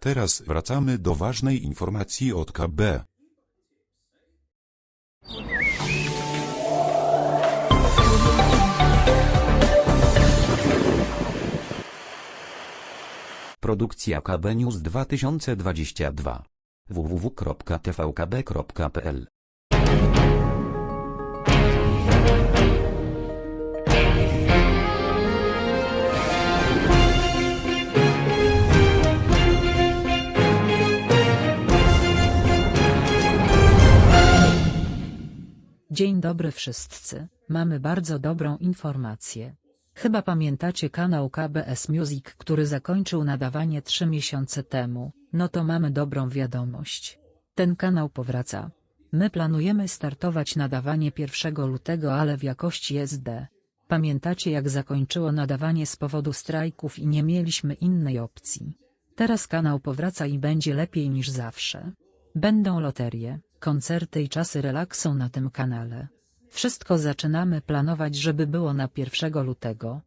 Teraz wracamy do ważnej informacji od KB. Produkcja KB News 2022 www.tvkb.pl Dzień dobry wszyscy, mamy bardzo dobrą informację. Chyba pamiętacie kanał KBS Music, który zakończył nadawanie 3 miesiące temu, no to mamy dobrą wiadomość. Ten kanał powraca. My planujemy startować nadawanie 1 lutego, ale w jakości SD. Pamiętacie jak zakończyło nadawanie z powodu strajków i nie mieliśmy innej opcji. Teraz kanał powraca i będzie lepiej niż zawsze. Będą loterie, koncerty i czasy relaksu na tym kanale. Wszystko zaczynamy planować, żeby było na 1 lutego,